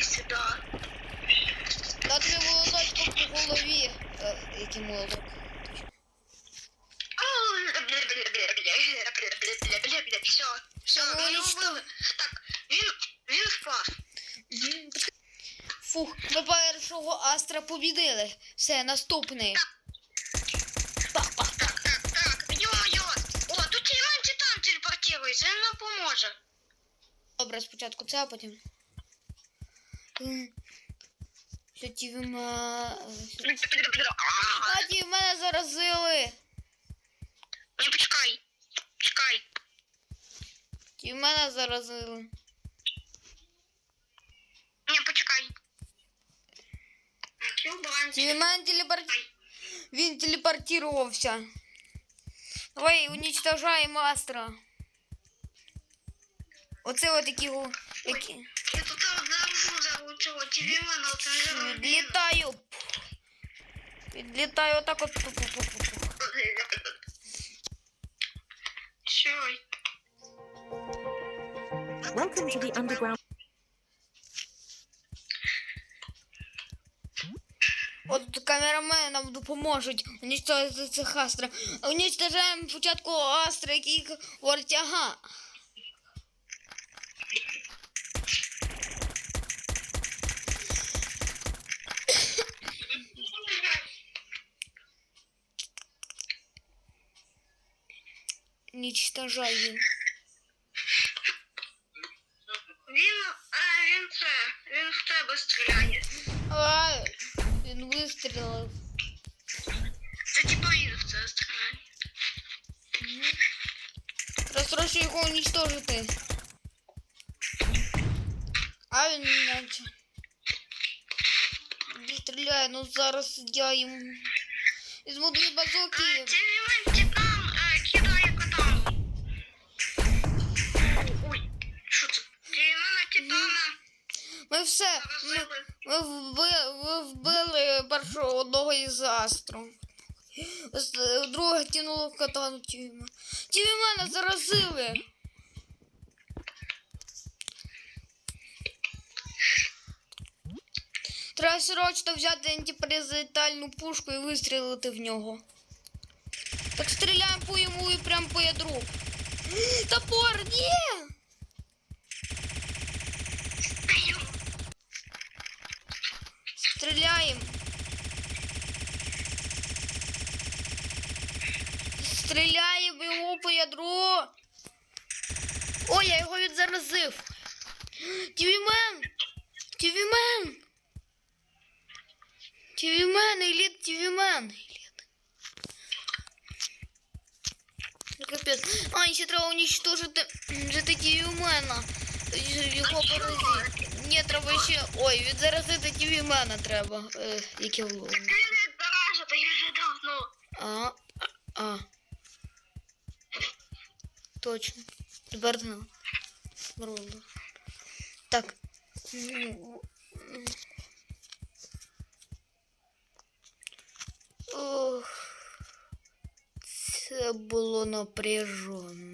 Іди сюди. Дати молоточку по голові. Е, який молоток. Все, все, ми його вбили. Так, він, він впав. Фух, ми першого астра побідили. Все, наступний. Па-па. Так, так, так, йо-йо. О, тут Тільман Титан телепортується, він нам поможе. Добре, спочатку це, а потім. М. Що ті в мене... А, ті в мене заразили. Не, почекай. Чекай. Ті в мене заразили. Не, почекай. Ті в мене телепорт... Він телепортувався. Давай, уничтожаємо астра. Оце от гу- Які... Я тут обнаружу за цього Тільмана, це не зараз. Відлітаю. Відлітаю отак от. Що? Welcome to the underground. От камерамени нам допоможуть уничтожити цих астра. Уничтожаємо спочатку астра, який говорить, ага. Уничтожай їм. Він, а, він це, він в тебе стріляє. А, він вистрілив. Це типа він в це стріляє. Розтрошу його уничтожити. А він наче. Не стріляє, ну зараз я йому. Візьму дві базуки. Тільман Ми все. Ми, ми, вбили, ми вбили першого одного із астру. Друге тянуло катану Тівіма. Тівімена заразили. Треба срочно взяти антипаразитальну пушку і вистрілити в нього. Так стріляємо по йому і прям по ядру. Топор, ні! Стріляємо. Стріляємо його по ядру. Ой, я його відзаразив. Тівімен! Тівімен! Тівімен, Еліт, Тівімен! Капець. А, ще треба уничтожити жити Тівімена. Його поразити. Ні, треба ще. Ой, відзаразити Тівімена треба. Е, яке було. Він не заражити, я вже давно. А, точно. Берна. Брунда. Так. Ох. Це було напряжено.